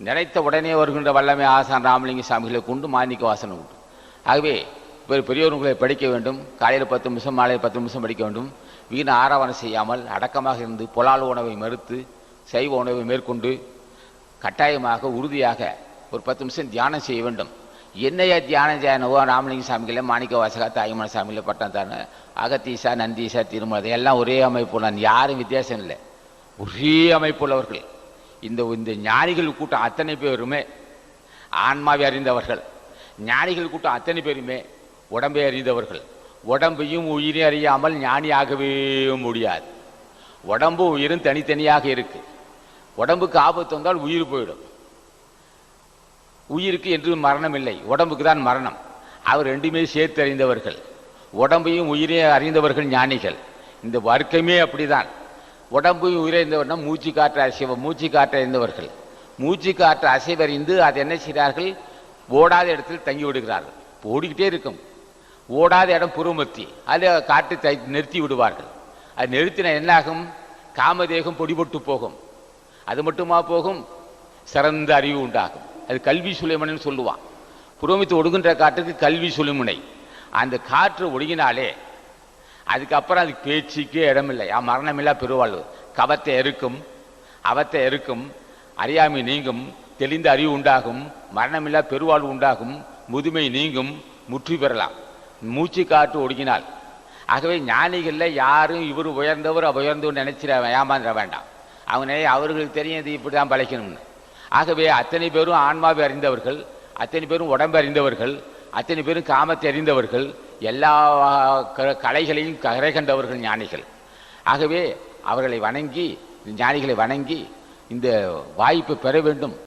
நினைத்த உடனே வருகின்ற வல்லமை ஆசான் ராமலிங்க சாமிகளை கொண்டு மாணிக்க வாசனை உண்டு. ஆகவே பெ- பெரியவர்களை படிக்க வேண்டும் காலையில் பத்து நிமிஷம் மாலையில் பத்து நிமிஷம் படிக்க வேண்டும். வீண் ஆராவணம் செய்யாமல் அடக்கமாக இருந்து புலால் உணவை மறுத்து சைவ உணவை மேற்கொண்டு கட்டாயமாக உறுதியாக ஒரு பத்து நிமிஷம் தியானம் செய்ய வேண்டும். என்னையா தியானம் செய்யணவோ? ராமலிங்க சாமிகளை மாணிக்க வாசகா தாய்மன சாமியில் பட்டம் தானே அகத்தீசா நந்தீசா திருமலை எல்லாம் ஒரே அமைப்பு. நான் யாரும் வித்தியாசம் இல்லை. ஒரே அமைப்புள்ளவர்கள் இந்த இந்த ஞானிகள் கூட்டம் அத்தனை பேருமே ஆன்மாவை அறிந்தவர்கள். ஞானிகள் கூட்டம் அத்தனை பேருமே உடம்பை அறிந்தவர்கள். உடம்பையும் உயிரையும் அறியாமல் ஞானியாகவே முடியாது. உடம்பும் உயிரும் தனித்தனியாக இருக்கு. உடம்புக்கு ஆபத்து வந்தால் உயிர் போயிடும். உயிருக்கு என்று மரணம் இல்லை. உடம்புக்கு தான் மரணம். அவர் ரெண்டுமே சேர்த்து அறிந்தவர்கள். உடம்பையும் உயிரையும் அறிந்தவர்கள் ஞானிகள். இந்த வர்க்கமே அப்படிதான். உடம்பையும் உயிரைந்தவர்னா மூச்சு காற்று அசைவ மூச்சு காற்று அறிந்தவர்கள் மூச்சு காற்று அசைவறிந்து அதை என்ன செய்கிறார்கள்? ஓடாத இடத்தில் தங்கி விடுகிறார்கள். ஓடிக்கிட்டே இருக்கும். ஓடாத இடம் புறமத்தி. அதில் காற்று தை நிறுத்தி விடுவார்கள். அது நிறுத்தின என்னாகும்? காமதேகம் பொடிபட்டு போகும். அது மட்டுமா போகும்? சிறந்த அறிவு உண்டாகும். அது கல்வி சுலைமனு சொல்லுவான். புறமித்து ஒடுகின்ற காற்றுக்கு கல்வி சுலைமுனை. அந்த காற்று ஒடுங்கினாலே அதுக்கப்புறம் அது பேச்சுக்கே இடமில்லை. ஆ மரணமில்லா பெருவாழ்வு. கவத்தை எருக்கும் அவத்தை எருக்கும் அறியாமை நீங்கும் தெளிந்த அறிவு உண்டாகும் மரணமில்லா பெருவாழ்வு உண்டாகும் முதுமை நீங்கும் முற்றி பெறலாம். மூச்சு காற்று ஒடுங்கினால் ஆகவே ஞானிகளில் யாரும் இவர் உயர்ந்தவர் உயர்ந்து உயர்ந்தவர் நினைச்சிட ஏமாந்துட வேண்டாம். அவங்க அவர்களுக்கு தெரியும் இது இப்படி தான் பழைக்கணும்னு ஆகவே அத்தனை பேரும் ஆன்மாவை அறிந்தவர்கள் அத்தனை பேரும் உடம்பு அறிந்தவர்கள் அத்தனை பேரும் காமத்தை அறிந்தவர்கள் எல்லா க- கலைகளையும் கரை கண்டவர்கள் ஞானிகள். ஆகவே அவர்களை வணங்கி ஞானிகளை வணங்கி இந்த வாய்ப்பு பெற வேண்டும்.